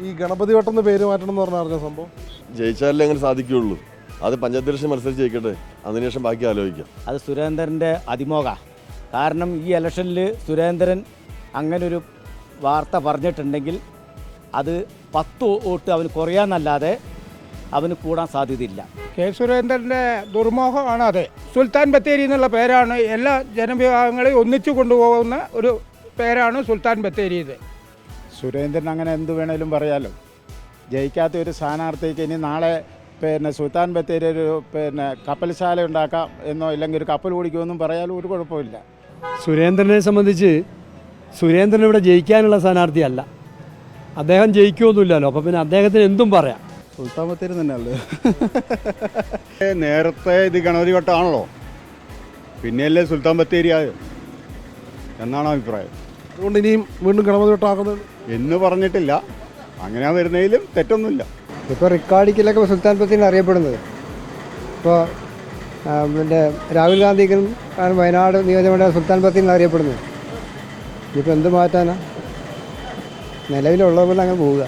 ഈ ഗണപതി വട്ടം എന്ന് പേര് മാറ്റണം എന്ന് പറഞ്ഞ അറിഞ്ഞ സംഭവം? ജയിച്ചാലേ അങ്ങനെ സാധിക്കുകയുള്ളൂ. അത് പഞ്ചായത്ത് ഇലക്ഷൻ മത്സരിച്ച് ജയിക്കട്ടെ. അതിനുശേഷം ബാക്കി ആലോചിക്കാം. അത് സുരേന്ദ്രന്റെ അതിമോക കാരണം ഈ ഇലക്ഷനിൽ സുരേന്ദ്രൻ അങ്ങനൊരു വാർത്ത പറഞ്ഞിട്ടുണ്ടെങ്കിൽ അത് പത്ത് വോട്ട് അവന് കുറയാന്നല്ലാതെ അവന് കൂടാൻ സാധ്യതയില്ല. കെ സുരേന്ദ്രന്റെ ദുർമോഹമാണ് അത്. സുൽത്താൻ ബത്തേരി എന്നുള്ള പേരാണ് എല്ലാ ജനവിഭാഗങ്ങളെയും ഒന്നിച്ചു കൊണ്ടുപോകുന്ന ഒരു പേരാണ് സുൽത്താൻ ബത്തേരി ഇത്. സുരേന്ദ്രൻ അങ്ങനെ എന്ത് വേണേലും പറയാലോ. ജയിക്കാത്ത ഒരു സ്ഥാനാർത്ഥിക്ക് ഇനി നാളെ പിന്നെ സുൽത്താൻ ബത്തേരി ഒരു പിന്നെ കപ്പൽശാല ഉണ്ടാക്കാം എന്നോ ഇല്ലെങ്കിൽ ഒരു കപ്പൽ ഓടിക്കുമെന്നും പറയാലും ഒരു കുഴപ്പമില്ല. സുരേന്ദ്രനെ സംബന്ധിച്ച് സുരേന്ദ്രൻ ഇവിടെ ജയിക്കാനുള്ള സ്ഥാനാർത്ഥിയല്ല. അദ്ദേഹം ജയിക്കുമൊന്നുമില്ലല്ലോ അപ്പോൾ പിന്നെ അദ്ദേഹത്തിന് എന്തും പറയാം. സുൽത്താൻ ബത്തേരി തന്നെയല്ലേ? നേരത്തെ ഇത് ഗണപതി വട്ടമാണല്ലോ. പിന്നെയല്ലേ സുൽത്താൻ ബത്തേരി ആയത് എന്നാണ് അഭിപ്രായം. അതുകൊണ്ട് ഇനിയും വീണ്ടും ഗണപതി വെട്ടാക്കുന്നത് എന്ന് പറഞ്ഞിട്ടില്ല. അങ്ങനെ വരുന്നതിലും തെറ്റൊന്നുമില്ല. ഇപ്പോൾ റിക്കാർഡിക്കലൊക്കെ സുൽത്താൻ ബത്തേരിയാണ് അറിയപ്പെടുന്നത്. ഇപ്പോൾ പിന്നെ രാഹുൽ ഗാന്ധിക്കും ആണ് വയനാട് നിയോജകമണ്ഡലം സുൽത്താൻ ബത്തേരിയാണ് അറിയപ്പെടുന്നത്. ഇനിയിപ്പോൾ എന്ത് മാറ്റാനാ? നിലവിലുള്ളത് പോലെ അങ്ങനെ പോവുക.